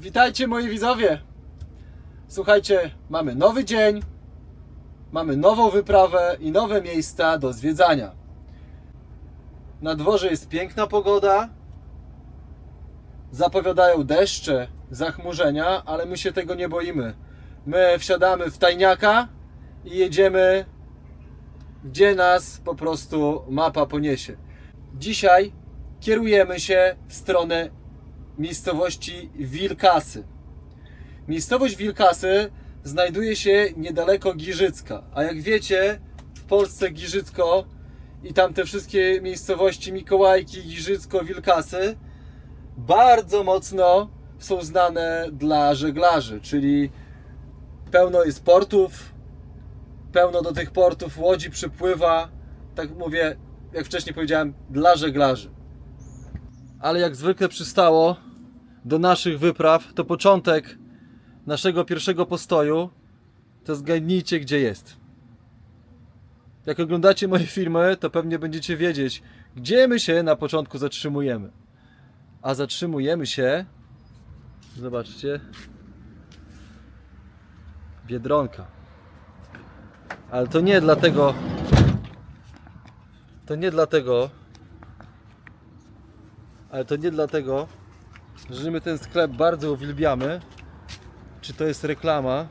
Witajcie moi widzowie. Słuchajcie, mamy nowy dzień, mamy nową wyprawę i nowe miejsca do zwiedzania. Na dworze jest piękna pogoda. Zapowiadają deszcze, zachmurzenia, ale my się tego nie boimy. My wsiadamy w tajniaka i jedziemy gdzie nas po prostu mapa poniesie. Dzisiaj kierujemy się w stronę miejscowości Wilkasy. Miejscowość Wilkasy znajduje się niedaleko Giżycka, a jak wiecie, w Polsce Giżycko i tam te wszystkie miejscowości Mikołajki, Giżycko, Wilkasy bardzo mocno są znane dla żeglarzy, czyli pełno jest portów, pełno do tych portów łodzi przypływa, tak mówię, jak wcześniej powiedziałem, dla żeglarzy. Ale jak zwykle przystało do naszych wypraw, to początek naszego pierwszego postoju, to zgadnijcie gdzie jest. Jak oglądacie moje filmy, to pewnie będziecie wiedzieć, gdzie my się na początku zatrzymujemy. A zatrzymujemy się, zobaczcie, Biedronka. Ale to nie dlatego. To nie dlatego. Ale to nie dlatego, że my ten sklep bardzo uwielbiamy. Czy to jest reklama?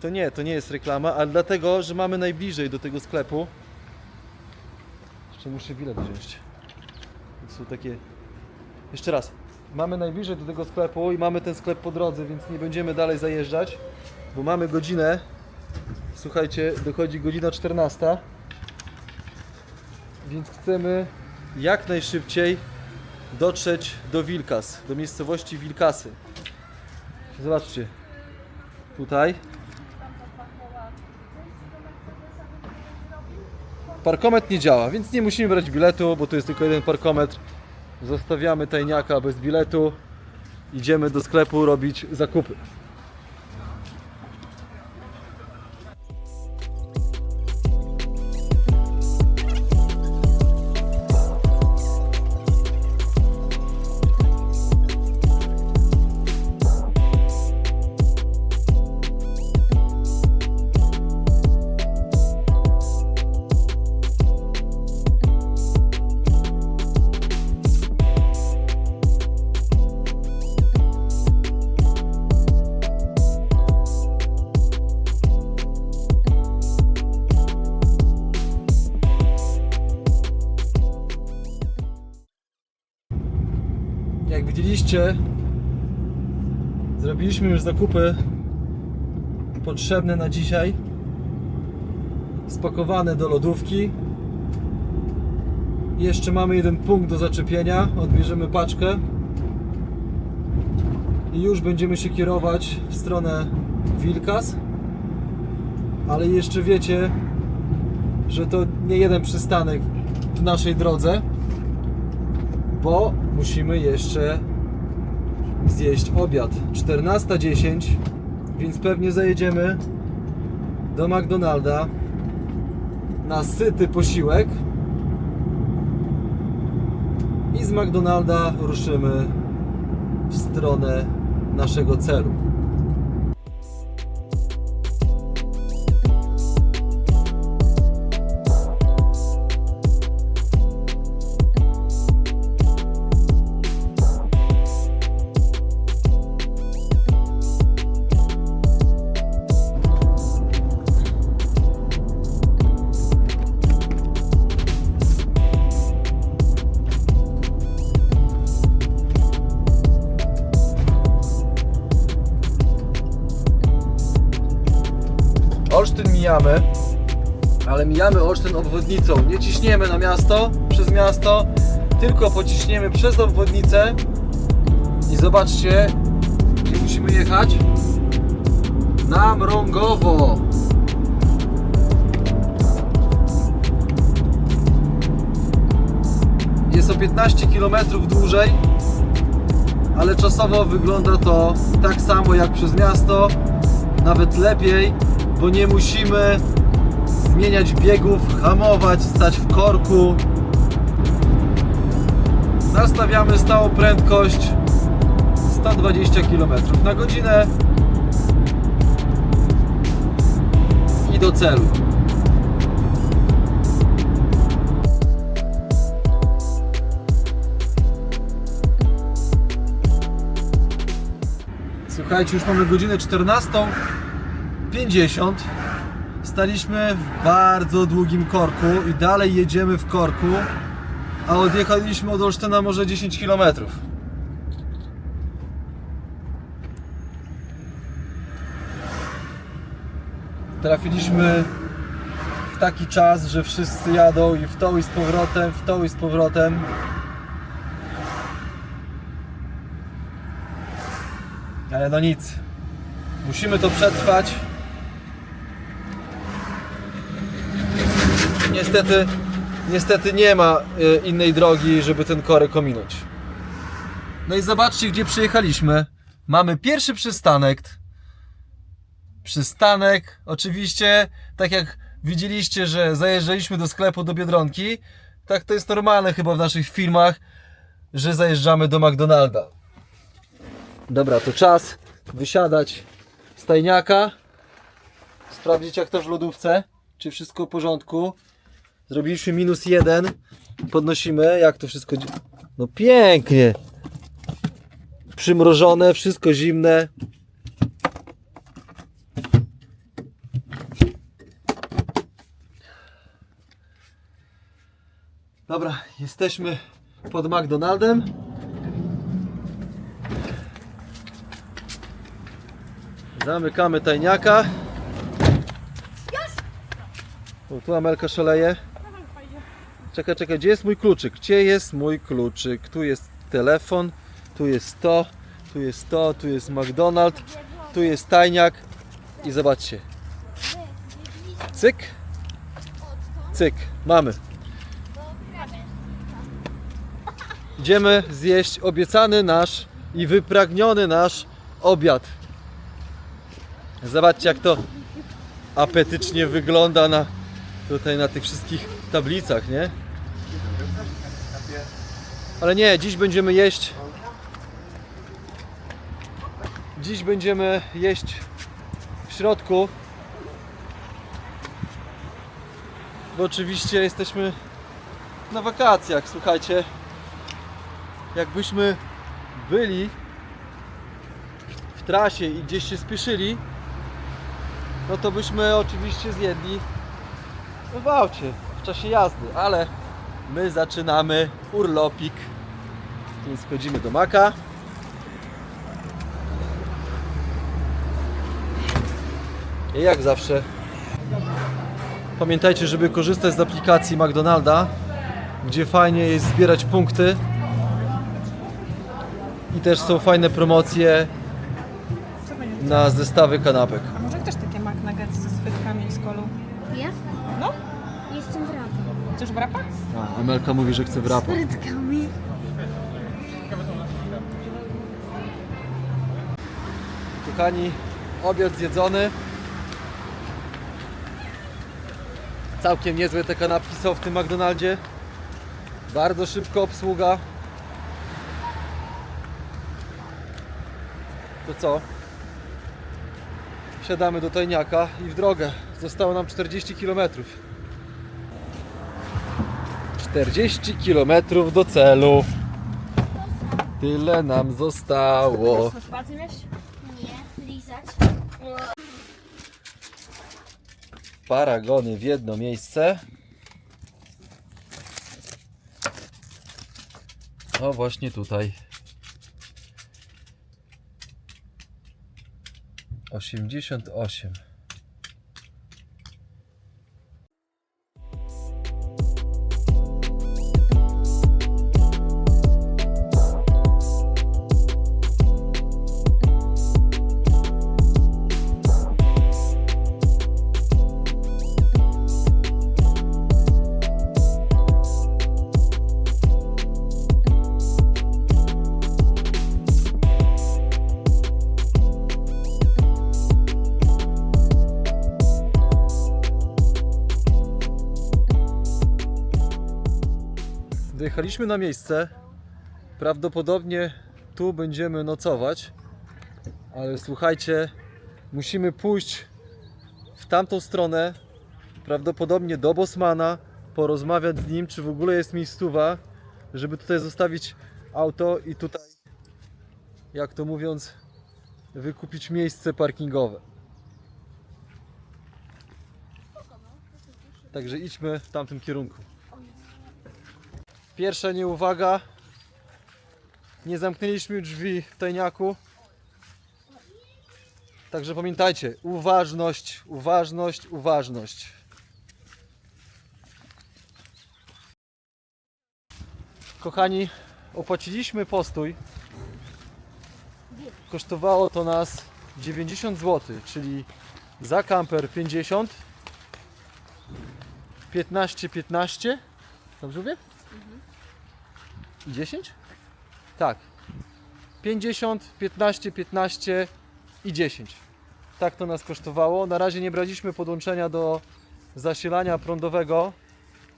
To nie, to nie jest reklama, ale dlatego, że mamy najbliżej do tego sklepu. Jeszcze muszę bilet wziąć. To są takie. Jeszcze raz. Mamy najbliżej do tego sklepu i mamy ten sklep po drodze, więc nie będziemy dalej zajeżdżać, bo mamy godzinę Słuchajcie, dochodzi godzina 14. Więc chcemy jak najszybciej dotrzeć do Wilkas, do miejscowości Wilkasy. Zobaczcie. Tutaj. Parkometr nie działa, więc nie musimy brać biletu, bo tu jest tylko jeden parkometr. Zostawiamy tajniaka bez biletu. Idziemy do sklepu robić zakupy. Zrobiliśmy już zakupy potrzebne na dzisiaj. Spakowane do lodówki. Jeszcze mamy jeden punkt do zaczepienia. Odbierzemy paczkę. I już będziemy się kierować w stronę Wilkas. Ale jeszcze wiecie, że to nie jeden przystanek w naszej drodze bo musimy jeszcze zjeść obiad. 14.10, więc pewnie zajedziemy do McDonalda na syty posiłek i z McDonalda ruszymy w stronę naszego celu. Obwodnicą. Nie ciśniemy na miasto, przez miasto, tylko pociśniemy przez obwodnicę i zobaczcie, gdzie musimy jechać. Na Mrągowo. Jest o 15 km dłużej, ale czasowo wygląda to tak samo jak przez miasto, nawet lepiej, bo nie musimy zmieniać biegów, hamować, stać w korku. Nastawiamy stałą prędkość 120 km na godzinę i do celu. Słuchajcie, już mamy godzinę 14.50. Staliśmy w bardzo długim korku i dalej jedziemy w korku, a odjechaliśmy od Olsztyna może 10 km. Trafiliśmy w taki czas, że wszyscy jadą i w tą i z powrotem, w tą i z powrotem. Ale no nic. Musimy to przetrwać. Niestety, niestety nie ma y, innej drogi, żeby ten korek ominąć. No i zobaczcie, gdzie przyjechaliśmy. Mamy pierwszy przystanek. Przystanek, oczywiście, tak jak widzieliście, że zajeżdżaliśmy do sklepu do Biedronki, tak to jest normalne chyba w naszych filmach, że zajeżdżamy do McDonalda. Dobra, to czas wysiadać z tajniaka, sprawdzić jak to w lodówce, czy wszystko w porządku. Zrobiliśmy minus jeden, podnosimy, jak to wszystko... No pięknie! Przymrożone, wszystko zimne. Dobra, jesteśmy pod McDonaldem. Zamykamy tajniaka. Tu Amelka szaleje. Czekaj, czekaj, gdzie jest mój kluczyk? Gdzie jest mój kluczyk? Tu jest telefon, tu jest to, tu jest to, tu jest McDonald, tu jest tajniak i zobaczcie. Cyk, cyk, mamy. Idziemy zjeść obiecany nasz i wypragniony nasz obiad. Zobaczcie jak to apetycznie wygląda na tutaj na tych wszystkich tablicach, nie? Ale nie, dziś będziemy jeść. Dziś będziemy jeść w środku. Bo oczywiście jesteśmy na wakacjach, słuchajcie. Jakbyśmy byli w trasie i gdzieś się spieszyli, no to byśmy oczywiście zjedli w aucie w czasie jazdy, ale my zaczynamy urlopik. Więc wchodzimy do Maka. I jak zawsze pamiętajcie, żeby korzystać z aplikacji McDonalda, gdzie fajnie jest zbierać punkty i też są fajne promocje na zestawy kanapek. A może chcesz takie McNuggets z frytkami i z kolą? Ja? No? Jestem w rapu. Chcesz wrapa? A, Amelka mówi, że chce wrapa. Frytkami. Kochani, obiad zjedzony. Całkiem niezłe te kanapki są w tym McDonaldzie. Bardzo szybko obsługa. To co? Wsiadamy do tajniaka i w drogę. Zostało nam 40 km. 40 km do celu. Tyle nam zostało. Chcesz spacer mieć? Nie, lizać. paragony w jedno miejsce. O, właśnie tutaj. 88. Dojechaliśmy na miejsce. Prawdopodobnie tu będziemy nocować. Ale słuchajcie, musimy pójść w tamtą stronę, prawdopodobnie do Bosmana, porozmawiać z nim, czy w ogóle jest miejscowa, żeby tutaj zostawić auto i tutaj, jak to mówiąc, wykupić miejsce parkingowe. Także idźmy w tamtym kierunku. Pierwsza nieuwaga. Nie zamknęliśmy drzwi w tajniaku. Także pamiętajcie, uważność, uważność, uważność. Kochani, opłaciliśmy postój. Kosztowało to nas 90 zł, czyli za kamper 50, 15, 15. Dobrze mówię? I 10? Tak. 50, 15, 15 i 10. Tak to nas kosztowało. Na razie nie braliśmy podłączenia do zasilania prądowego,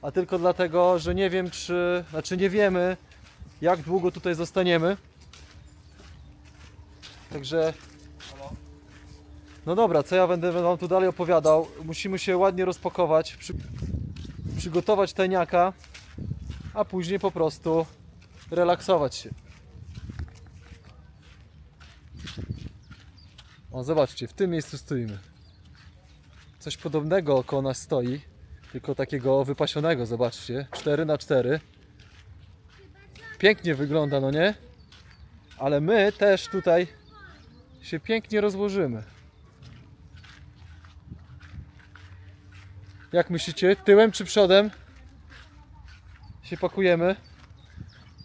a tylko dlatego, że nie wiem czy, znaczy nie wiemy jak długo tutaj zostaniemy. Także no dobra, co ja będę wam tu dalej opowiadał? Musimy się ładnie rozpakować, przy, przygotować tajniaka, a później po prostu relaksować się. O, zobaczcie, w tym miejscu stoimy. Coś podobnego koło nas stoi, tylko takiego wypasionego, zobaczcie. 4 na 4 Pięknie wygląda, no nie? Ale my też tutaj się pięknie rozłożymy. Jak myślicie, tyłem czy przodem się pakujemy?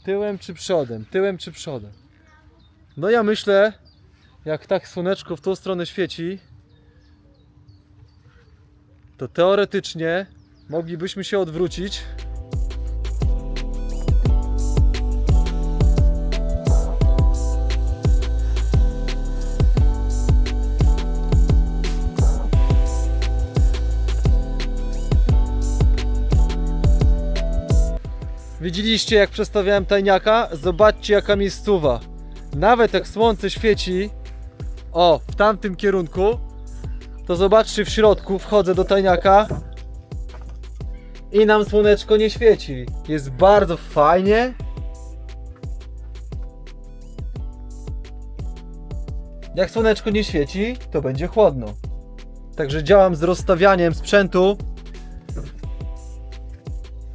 Tyłem czy przodem? Tyłem czy przodem? No ja myślę, jak tak słoneczko w tą stronę świeci, to teoretycznie moglibyśmy się odwrócić. Widzieliście jak przestawiałem tajniaka? Zobaczcie jaka miejscowa. Nawet jak słońce świeci, o, w tamtym kierunku, to zobaczcie w środku, wchodzę do tajniaka i nam słoneczko nie świeci. Jest bardzo fajnie. Jak słoneczko nie świeci, to będzie chłodno. Także działam z rozstawianiem sprzętu.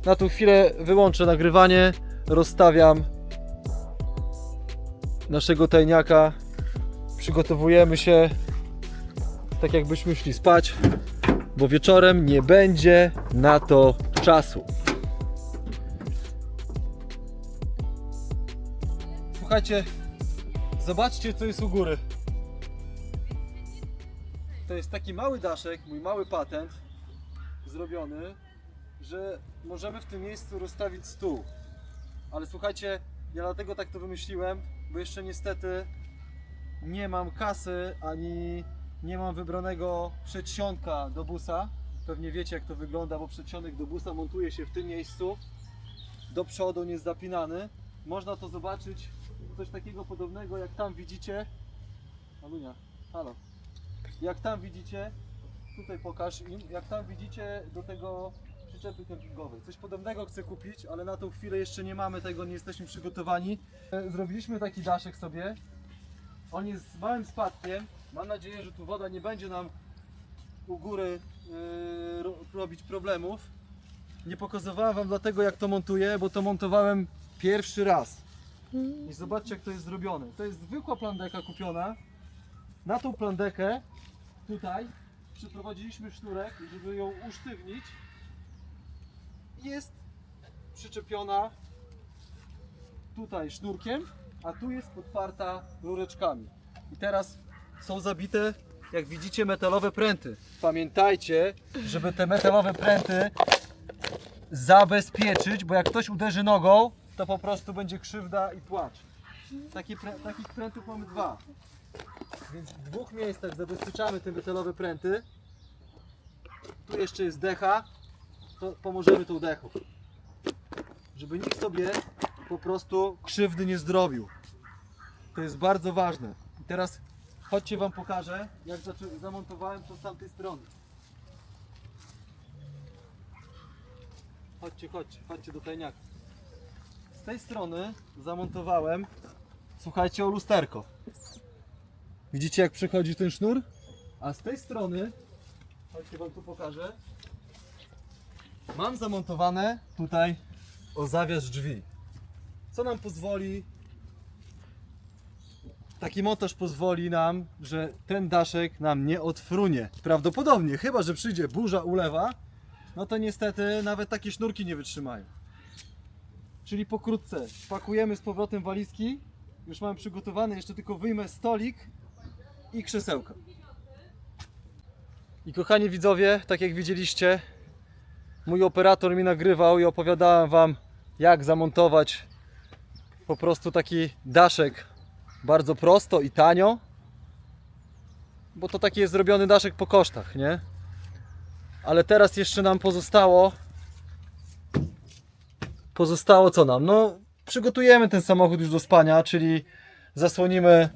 Na tą chwilę wyłączę nagrywanie, rozstawiam naszego tajniaka. Przygotowujemy się tak jakbyśmy szli spać, bo wieczorem nie będzie na to czasu. Słuchajcie, zobaczcie co jest u góry. To jest taki mały daszek, mój mały patent zrobiony, że możemy w tym miejscu rozstawić stół. Ale słuchajcie, ja dlatego tak to wymyśliłem, bo jeszcze niestety nie mam kasy ani nie mam wybranego przedsionka do busa. Pewnie wiecie jak to wygląda, bo przedsionek do busa montuje się w tym miejscu. Do przodu nie jest zapinany. Można to zobaczyć, coś takiego podobnego jak tam widzicie. Alunia, halo. Jak tam widzicie, tutaj pokaż im, jak tam widzicie do tego przyczepy kempingowej. Coś podobnego chcę kupić, ale na tą chwilę jeszcze nie mamy tego, nie jesteśmy przygotowani. E, Zrobiliśmy taki daszek sobie. On jest z małym spadkiem. Mam nadzieję, że tu woda nie będzie nam u góry yy, ro- robić problemów. Nie pokazywałem Wam dlatego, jak to montuję, bo to montowałem pierwszy raz. I zobaczcie, jak to jest zrobione. To jest zwykła plandeka kupiona. Na tą plandekę tutaj przyprowadziliśmy sznurek, żeby ją usztywnić. Jest przyczepiona tutaj sznurkiem, a tu jest podparta rureczkami. I teraz są zabite, jak widzicie, metalowe pręty. Pamiętajcie, żeby te metalowe pręty zabezpieczyć, bo jak ktoś uderzy nogą, to po prostu będzie krzywda i płacz. Takich prętów mamy dwa. Więc w dwóch miejscach zabezpieczamy te metalowe pręty. Tu jeszcze jest decha, to pomożemy tą dechą. Żeby nikt sobie po prostu krzywdy nie zrobił. To jest bardzo ważne. I teraz chodźcie wam pokażę, jak zamontowałem to z tamtej strony. Chodźcie, chodźcie, chodźcie do tajniaka. Z tej strony zamontowałem, słuchajcie, o lusterko. Widzicie jak przechodzi ten sznur? A z tej strony, chodźcie wam tu pokażę, mam zamontowane tutaj o zawias drzwi. Co nam pozwoli Taki montaż pozwoli nam, że ten daszek nam nie odfrunie. Prawdopodobnie, chyba że przyjdzie burza, ulewa, no to niestety nawet takie sznurki nie wytrzymają. Czyli pokrótce pakujemy z powrotem walizki. Już mam przygotowany, jeszcze tylko wyjmę stolik i krzesełka. I kochani widzowie, tak jak widzieliście, mój operator mi nagrywał i opowiadałem wam jak zamontować po prostu taki daszek bardzo prosto i tanio, bo to taki jest zrobiony daszek po kosztach, nie? Ale teraz jeszcze nam pozostało pozostało co nam? No, przygotujemy ten samochód już do spania, czyli zasłonimy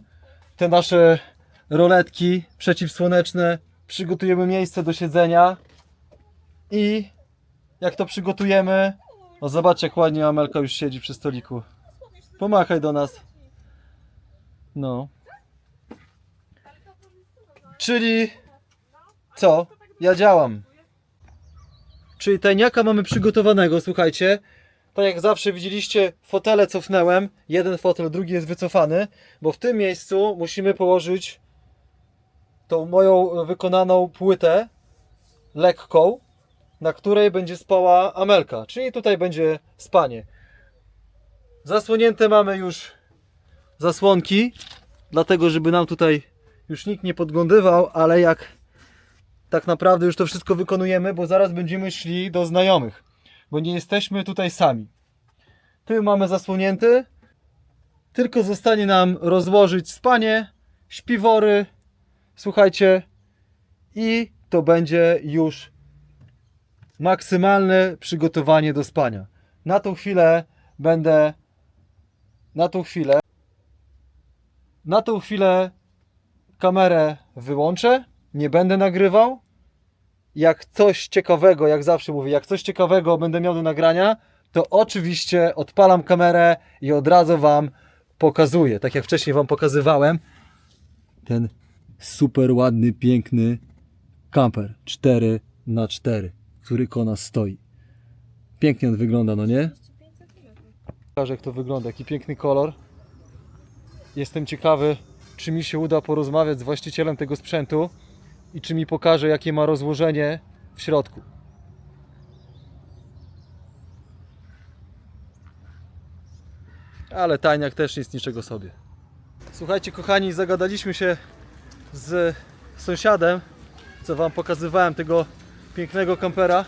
te nasze roletki przeciwsłoneczne, przygotujemy miejsce do siedzenia i jak to przygotujemy, o zobaczcie jak ładnie Amelka już siedzi przy stoliku. Pomachaj do nas. No. Czyli co? Ja działam. Czyli tajniaka mamy przygotowanego, słuchajcie. Tak jak zawsze widzieliście, fotele cofnąłem. Jeden fotel, drugi jest wycofany, bo w tym miejscu musimy położyć tą moją wykonaną płytę lekką, na której będzie spała Amelka. Czyli tutaj będzie spanie. Zasłonięte mamy już zasłonki, dlatego żeby nam tutaj już nikt nie podglądywał, ale jak tak naprawdę już to wszystko wykonujemy, bo zaraz będziemy szli do znajomych, bo nie jesteśmy tutaj sami. Tył mamy zasłonięty, tylko zostanie nam rozłożyć spanie, śpiwory, słuchajcie, i to będzie już maksymalne przygotowanie do spania. Na tą chwilę będę na tą chwilę na tą chwilę kamerę wyłączę, nie będę nagrywał. Jak coś ciekawego, jak zawsze mówię, jak coś ciekawego będę miał do nagrania, to oczywiście odpalam kamerę i od razu Wam pokazuję. Tak jak wcześniej Wam pokazywałem, ten super ładny, piękny kamper 4 na 4 który koło nas stoi. Pięknie on wygląda, no nie? Pokażę jak to wygląda, jaki piękny kolor. Jestem ciekawy, czy mi się uda porozmawiać z właścicielem tego sprzętu i czy mi pokaże, jakie ma rozłożenie w środku. Ale tajniak też jest niczego sobie. Słuchajcie, kochani, zagadaliśmy się z sąsiadem, co Wam pokazywałem, tego pięknego kampera.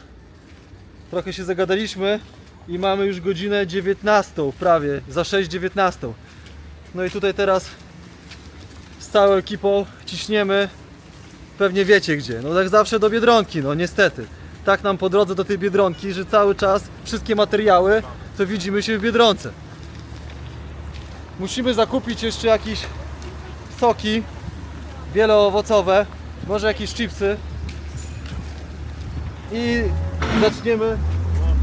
Trochę się zagadaliśmy i mamy już godzinę 19, prawie, za 6.19. No i tutaj teraz z całą ekipą ciśniemy, pewnie wiecie gdzie, no tak zawsze do Biedronki, no niestety. Tak nam po drodze do tej Biedronki, że cały czas wszystkie materiały to widzimy się w Biedronce. Musimy zakupić jeszcze jakieś soki wieloowocowe, może jakieś chipsy i zaczniemy,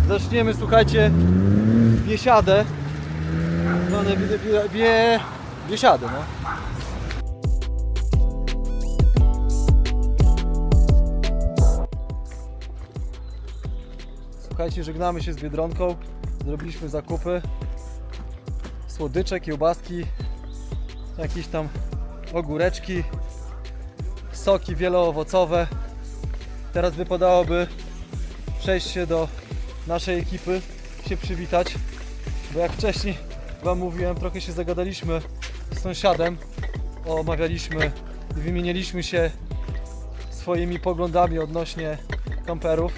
zaczniemy słuchajcie, biesiadę, zwane bie, bie, bie, biesiadę, no. Słuchajcie, żegnamy się z Biedronką, zrobiliśmy zakupy, słodycze, kiełbaski, jakieś tam ogóreczki, soki wieloowocowe. Teraz wypadałoby przejść się do naszej ekipy, się przywitać, bo jak wcześniej Wam mówiłem, trochę się zagadaliśmy z sąsiadem, omawialiśmy i wymieniliśmy się swoimi poglądami odnośnie kamperów.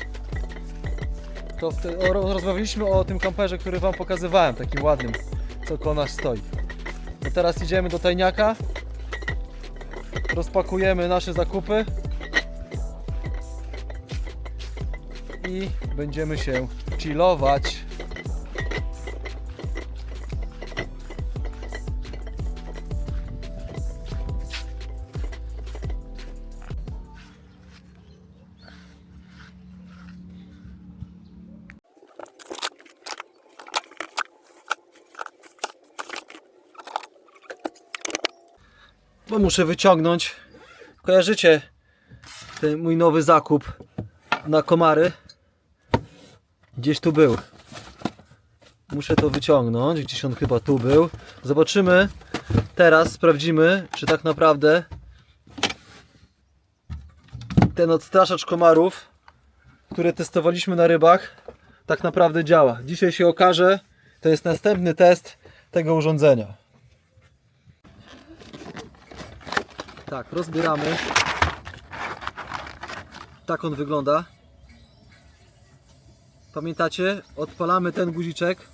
To wte- o, ro- rozmawialiśmy o tym kamperze, który Wam pokazywałem, takim ładnym, co koło nas stoi. No teraz idziemy do tajniaka, rozpakujemy nasze zakupy i będziemy się chillować. Bo muszę wyciągnąć. Kojarzycie ten mój nowy zakup na komary? Gdzieś tu był. Muszę to wyciągnąć, gdzieś on chyba tu był. Zobaczymy, teraz sprawdzimy, czy tak naprawdę ten odstraszacz komarów, który testowaliśmy na rybach, tak naprawdę działa. Dzisiaj się okaże, to jest następny test tego urządzenia. Tak, rozbieramy. Tak on wygląda. Pamiętacie? Odpalamy ten guziczek.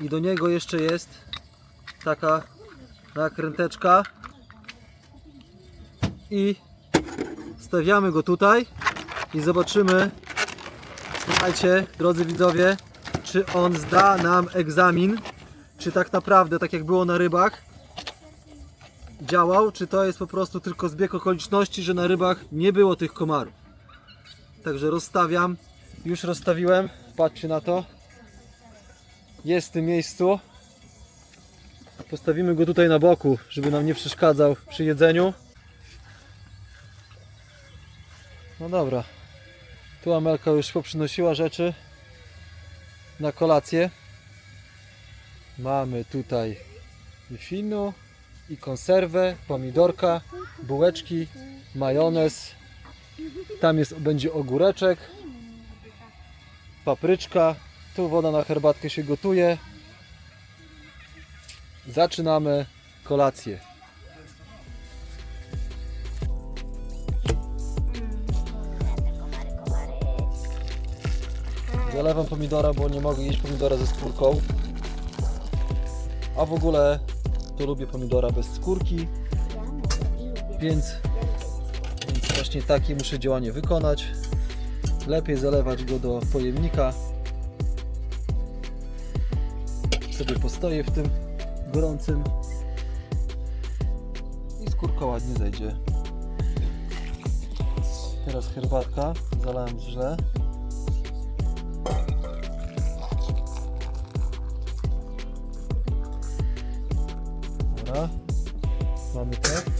I do niego jeszcze jest taka nakręteczka. I stawiamy go tutaj i zobaczymy, słuchajcie, drodzy widzowie, czy on zda nam egzamin, czy tak naprawdę, tak jak było na rybach, działał, czy to jest po prostu tylko zbieg okoliczności, że na rybach nie było tych komarów. Także rozstawiam, już rozstawiłem, patrzcie na to, jest w tym miejscu. Postawimy go tutaj na boku, żeby nam nie przeszkadzał przy jedzeniu. No dobra. Tu Amelka już poprzynosiła rzeczy na kolację. Mamy tutaj i finu, i konserwę, pomidorka, bułeczki, majonez. Tam jest, będzie ogóreczek, papryczka. Tu woda na herbatkę się gotuje. Zaczynamy kolację. Zalewam pomidora, bo nie mogę jeść pomidora ze skórką. A w ogóle to lubię pomidora bez skórki, więc, właśnie takie muszę działanie wykonać. Lepiej zalewać go do pojemnika. Sobie postoję w tym gorącym i skórka ładnie zejdzie. Teraz herbatka, zalałem źle. Dobra. Mamy to.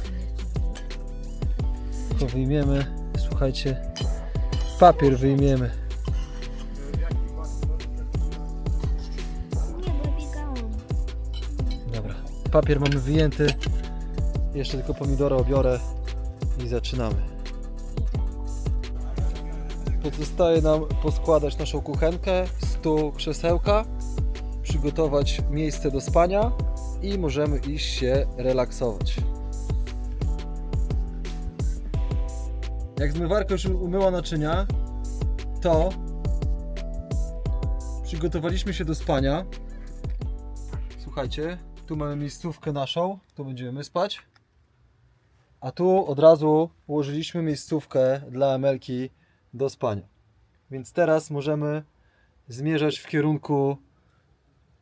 To wyjmiemy. Słuchajcie. Papier wyjmiemy. Dobra. Papier mamy wyjęty. Jeszcze tylko pomidora obiorę i zaczynamy. Pozostaje nam poskładać naszą kuchenkę, stół, krzesełka, przygotować miejsce do spania i możemy iść się relaksować. Jak zmywarka już umyła naczynia, to przygotowaliśmy się do spania. Słuchajcie, tu mamy miejscówkę naszą, tu będziemy spać. A tu od razu ułożyliśmy miejscówkę dla Emelki do spania. Więc teraz możemy zmierzać w kierunku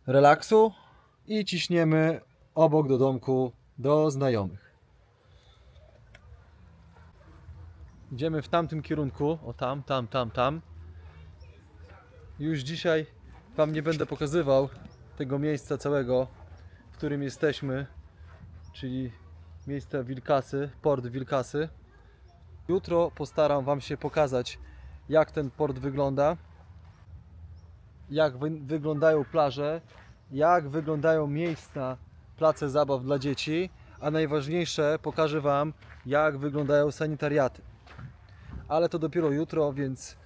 relaksu i ciśniemy obok do domku do znajomych. Idziemy w tamtym kierunku, o tam, tam, tam, tam. Już dzisiaj Wam nie będę pokazywał tego miejsca całego, w którym jesteśmy, czyli miejsca Wilkasy, port Wilkasy. Jutro postaram Wam się pokazać, jak ten port wygląda, jak wy wyglądają plaże, jak wyglądają miejsca, place zabaw dla dzieci, a najważniejsze pokażę Wam, jak wyglądają sanitariaty. Ale to dopiero jutro, więc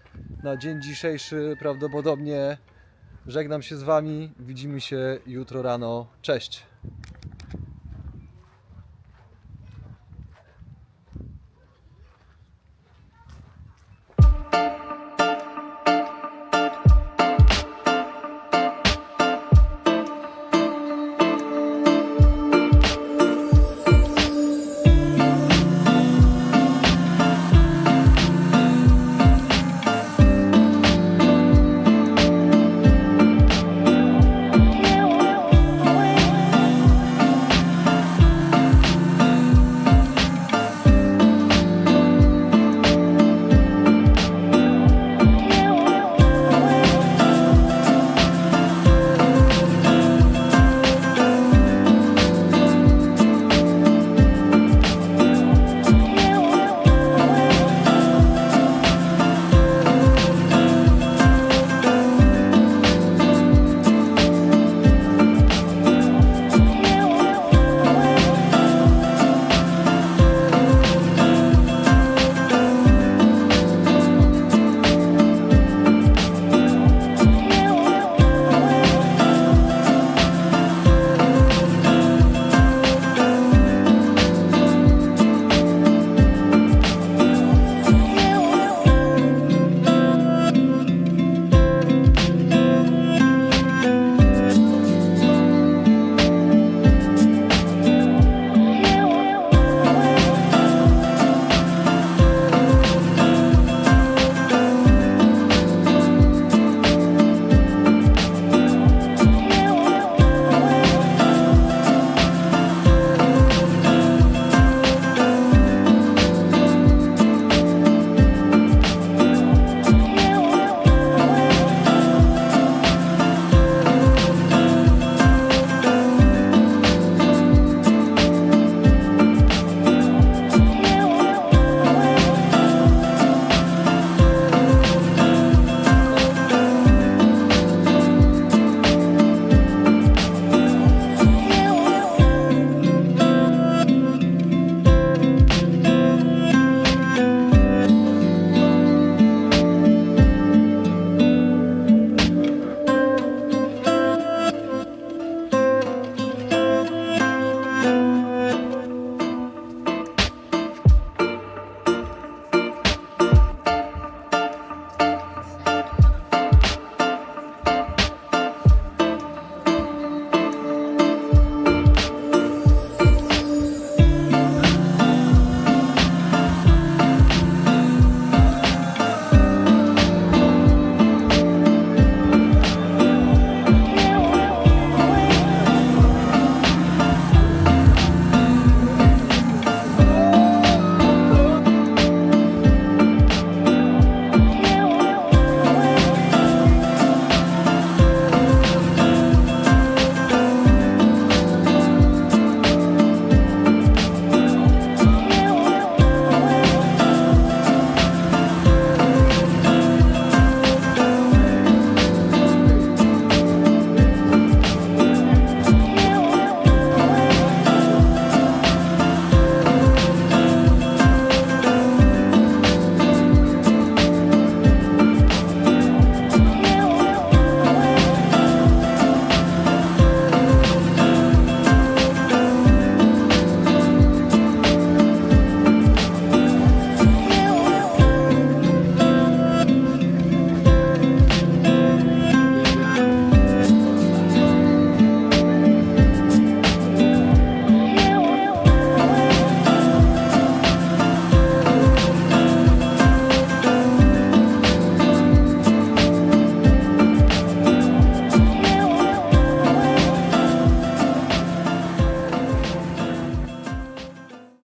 na dzień dzisiejszy prawdopodobnie żegnam się z Wami. Widzimy się jutro rano. Cześć!